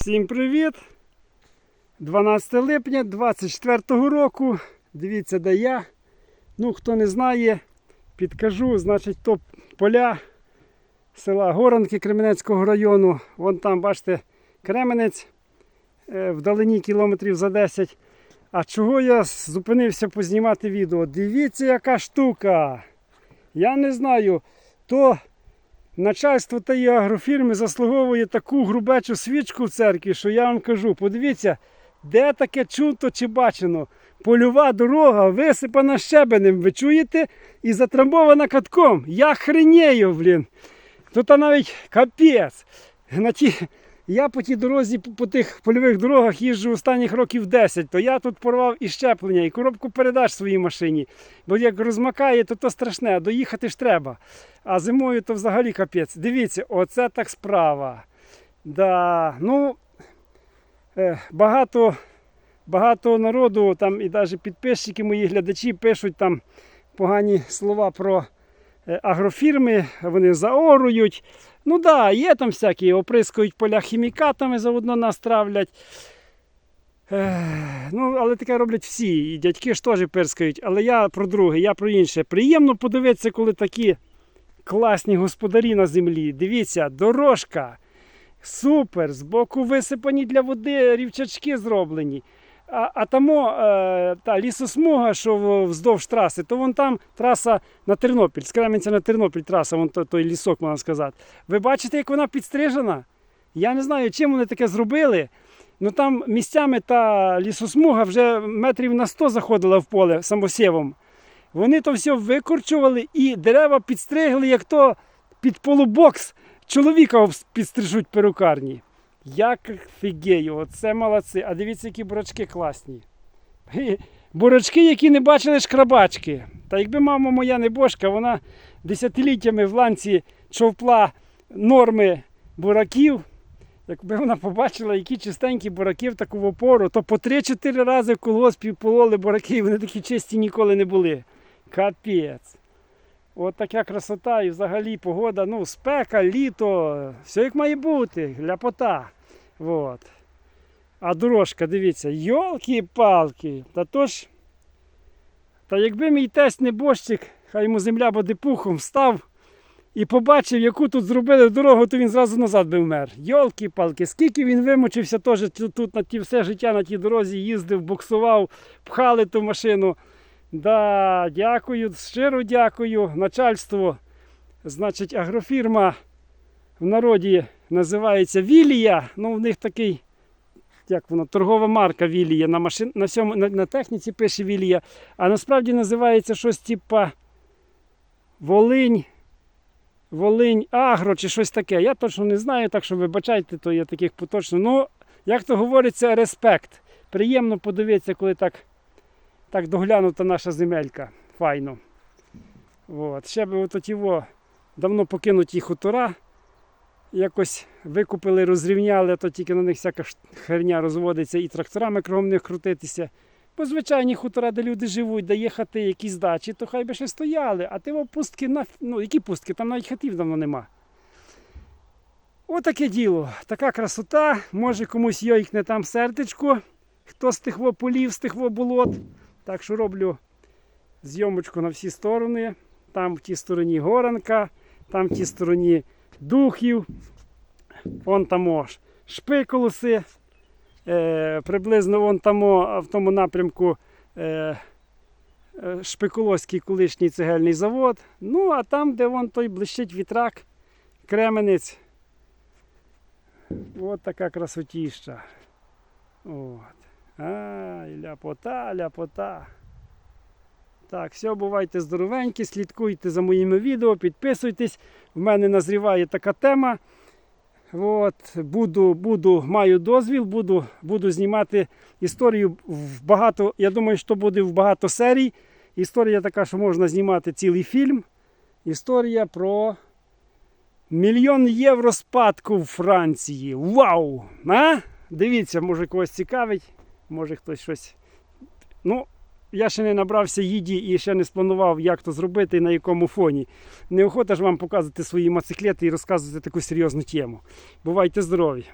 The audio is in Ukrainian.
Всім привіт! 12 липня 24 року. Дивіться, де я. Ну, хто не знає, підкажу, значить, то поля села Горанки Кременецького району. Вон там, бачите, Кременець е, вдалині кілометрів за 10. А чого я зупинився познімати відео? Дивіться, яка штука. Я не знаю, то начальство тієї агрофірми заслуговує таку грубечу свічку в церкві, що я вам кажу, подивіться, де таке чунто чи бачено. Польова дорога висипана щебенем, ви чуєте? І затрамбована катком. Я хренею, блін. Тут навіть капець. На ті... Я по тій дорозі, по- тих польових дорогах їжджу останніх років 10, то я тут порвав і щеплення, і коробку передач своїй машині. Бо як розмакає, то то страшне, доїхати ж треба. А зимою то взагалі капець. Дивіться, оце так справа. Да, ну, е, багато, багато народу, там і навіть підписчики, мої глядачі пишуть там погані слова про е, агрофірми, вони заорують. Ну так, да, є там всякі, оприскують поля хімікатами, заодно нас травлять. Ну, але таке роблять всі. І дядьки ж теж пирскають. Але я про друге, я про інше. Приємно подивитися, коли такі класні господарі на землі. Дивіться, дорожка. Супер! Збоку висипані для води рівчачки зроблені. А, а тамо е, та лісосмуга, що вздовж траси, то вон там траса на Тернопіль, з Кременця на Тернопіль траса, вон то- той лісок, можна сказати. Ви бачите, як вона підстрижена? Я не знаю, чим вони таке зробили. Ну там місцями та лісосмуга вже метрів на 100 заходила в поле самосєвом. Вони то все викорчували і дерева підстригли, як то під полубокс чоловіка підстрижуть перукарні. Як фігею, оце молодці. А дивіться, які бурачки класні. Бурачки, які не бачили шкрабачки. Та якби мама моя не бошка, вона десятиліттями в ланці човпла норми бураків. Якби вона побачила, які чистенькі бураки в таку опору, то по 3-4 рази в колгоспі пололи бураки, вони такі чисті ніколи не були. Капець. От така красота і взагалі погода, ну, спека, літо, все як має бути, ляпота. От. А дорожка, дивіться, йолки-палки. Та ж, та якби мій тесть небожчик, хай йому земля буде пухом, став і побачив, яку тут зробили дорогу, то він зразу назад би вмер. Йолки-палки, скільки він вимучився теж тут, тут на ті все життя на тій дорозі їздив, буксував, пхали ту машину. Да, дякую, щиро дякую. Начальство, значить, агрофірма в народі називається Вілія. Ну, в них такий, як воно, торгова марка Вілія. На, машин, на, всьому, на, на техніці пише Вілія. А насправді називається щось типа Волинь. Волинь Агро чи щось таке. Я точно не знаю, так що вибачайте, то я таких поточно. Ну, як то говориться, респект. Приємно подивитися, коли так, так доглянута наша земелька. Файно. От. Ще би от його давно покинуті хутора. Якось викупили, розрівняли, а то тільки на них всяка херня розводиться і тракторами кругом них крутитися. Бо звичайні хутора, де люди живуть, де є хати, якісь дачі, то хай би ще стояли, а ти пустки на ну які пустки, там навіть хатів давно нема. Отаке діло, така красота. Може комусь йойкне там сердечко, хто з тих полів, з тих болот. Так що роблю зйомочку на всі сторони. Там в тій стороні горанка, там в тій стороні духів. Вон там шпиколоси. Е, приблизно вон там в тому напрямку е, е, Шпиколоський колишній цегельний завод. Ну, а там, де вон той блищить вітрак, Кременець. От така красотіща. От. Ай, ляпота, ляпота. Так, все, бувайте здоровенькі, слідкуйте за моїми відео, підписуйтесь. В мене назріває така тема. От, буду, буду, маю дозвіл, буду, буду знімати історію в багато. Я думаю, що буде в багато серій. Історія така, що можна знімати цілий фільм. Історія про мільйон євро спадку в Франції. Вау! А? Дивіться, може когось цікавить, може хтось щось. Ну, я ще не набрався їді і ще не спланував, як то зробити і на якому фоні. Неохота ж вам показувати свої мотоциклети і розказувати таку серйозну тему. Бувайте здорові!